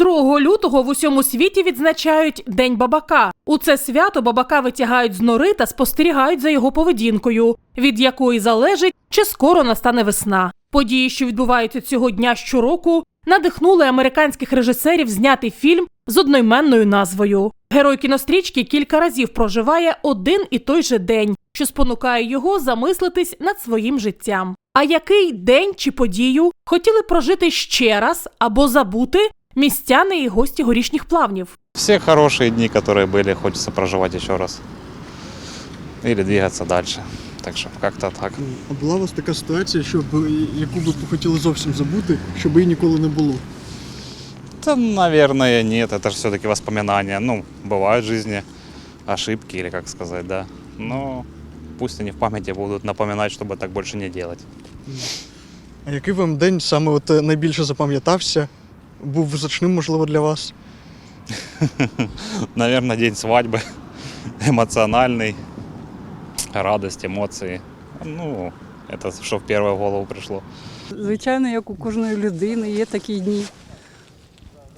2 лютого в усьому світі відзначають День бабака. У це свято бабака витягають з нори та спостерігають за його поведінкою, від якої залежить, чи скоро настане весна. Події, що відбуваються цього дня щороку, надихнули американських режисерів зняти фільм з одноіменною назвою. Герой кінострічки кілька разів проживає один і той же день, що спонукає його замислитись над своїм життям. А який день чи подію хотіли прожити ще раз або забути містяни і гості горішніх плавнів? Все хорошие дни, которые были, хочется проживать еще раз. Или двигаться дальше. Так что как-то так. А була у вас така ситуація, щоб яку би хотіли зовсім забути, щоб її ніколи не було? Да, наверное, нет. Это же все-таки воспоминания. Ну, бывают в жизни ошибки, или как сказать, да. Но пусть они в памяти будут напоминать, чтобы так больше не делать. А який вам день саме от е, найбільше запам'ятався? Був визначним, можливо, для вас? Наверное, день свадьбы. Эмоциональный. Радость, эмоции. Ну, это что в первую голову пришло. Звичайно, як у кожної людини є такі дні,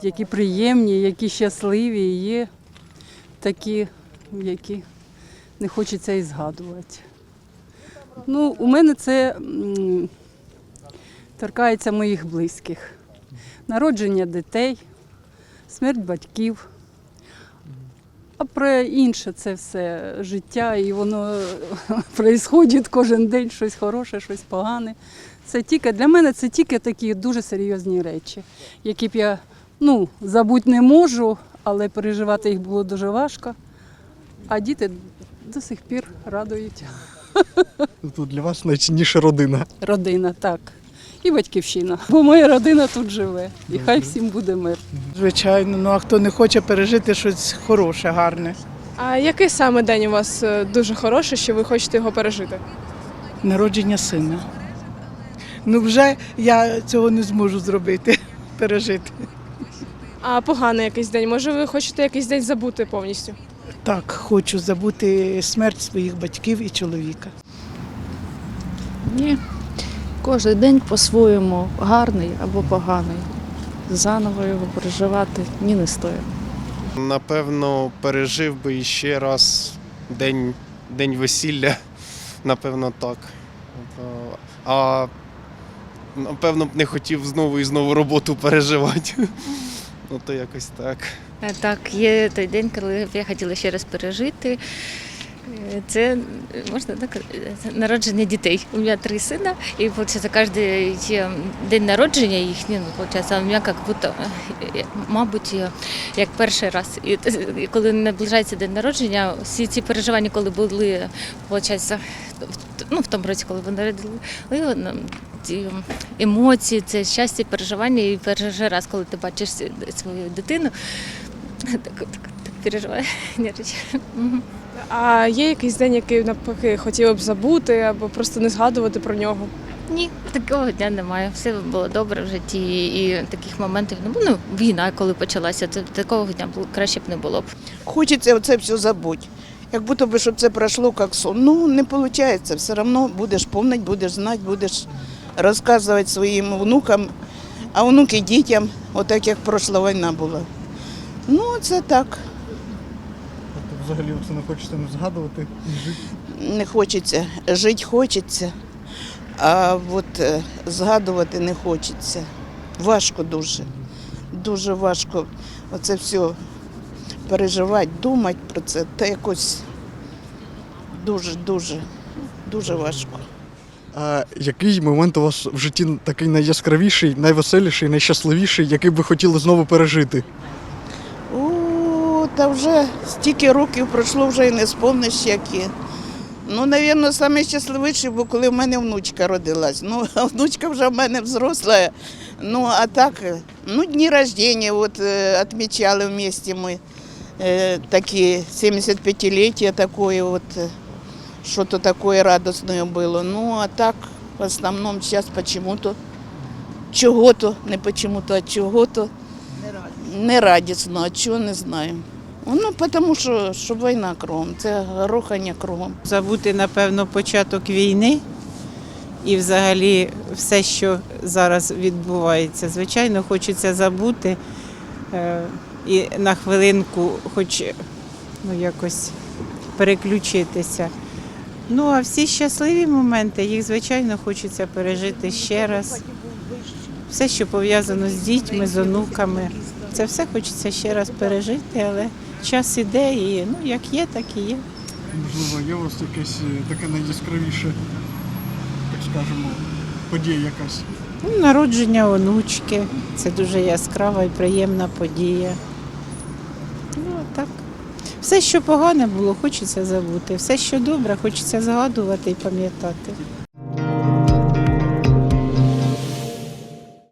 які приємні, які щасливі, і є такі, які не хочеться і згадувати. Ну, у мене це м, торкається моїх близьких. Народження дітей, смерть батьків. А про інше це все життя, і воно відбувається кожен день щось хороше, щось погане. Це тільки для мене це тільки такі дуже серйозні речі, які б я ну, забути не можу, але переживати їх було дуже важко. А діти до сих пір радують. Тобто для вас найцінніша родина. Родина, так. І батьківщина. Бо моя родина тут живе. І хай всім буде мир. Звичайно, ну а хто не хоче пережити щось хороше, гарне. А який саме день у вас е, дуже хороший, що ви хочете його пережити? Народження сина. Ну вже я цього не зможу зробити, пережити. А поганий якийсь день? Може, ви хочете якийсь день забути повністю? Так, хочу забути смерть своїх батьків і чоловіка. Ні. Кожен день по-своєму гарний або поганий. Заново його переживати ні не стоїть. Напевно, пережив би іще раз день, день весілля. Напевно, так. А напевно б не хотів знову і знову роботу переживати. Ну, то якось так. Е, Так, є той день, коли б я хотіла ще раз пережити. Це можна так народження дітей. У мене три сина, і виходить, кожен день народження їхній, ну, виходить, у мене як будто, мабуть, як перший раз. І, коли наближається день народження, всі ці переживання, коли були, виходить, ну, в тому році, коли ви народили, ну, ці емоції, це щастя, переживання. І перший раз, коли ти бачиш свою дитину, так, так, так переживаю. А є якийсь день, який навпаки хотіли б забути або просто не згадувати про нього? Ні, такого дня немає. Все було добре в житті, і таких моментів не було. Ну, війна, коли почалася, то такого дня було краще б не було б. Хочеться оце все забути. Як будто би, щоб це пройшло як сон. Ну, не виходить. Все одно будеш пам'ятати, будеш знати, будеш розказувати своїм внукам, а внуки дітям, отак як пройшла війна була. Ну, це так. Взагалі це не хочете не згадувати і жити. Не хочеться. Жити хочеться, а от е, згадувати не хочеться. Важко дуже. Дуже важко оце все переживати, думати про це. Та якось дуже, дуже, дуже важко. А який момент у вас в житті такий найяскравіший, найвеселіший, найщасливіший, який би хотіли знову пережити? Та вже стільки років пройшло, вже і не спомниш, які. Ну, напевно, найщасливіший, бо коли в мене внучка родилась. Ну, а внучка вже в мене взросла. Ну, а так, ну, дні рождення от, е, відмічали в місті ми. Е, такі 75-ліття такое, от, е, що-то таке радісне було. Ну, а так, в основному, зараз почему-то, чого-то, не почему-то, а чого-то. Не радісно, а чого не знаю. Ну, тому що, що війна кругом, це рухання кругом. забути, напевно, початок війни і взагалі все, що зараз відбувається. Звичайно, хочеться забути, е, і на хвилинку хоч ну, якось переключитися. Ну, а всі щасливі моменти, їх, звичайно, хочеться пережити ще раз. Все, що пов'язано з дітьми, з онуками, це все хочеться ще раз пережити, але час іде і ну, як є, так і є. Можливо, є у вас якесь е, таке найяскравіше, так скажемо, подія якась. Ну, Народження онучки це дуже яскрава і приємна подія. Ну, а так. Все, що погане було, хочеться забути. Все, що добре, хочеться згадувати і пам'ятати.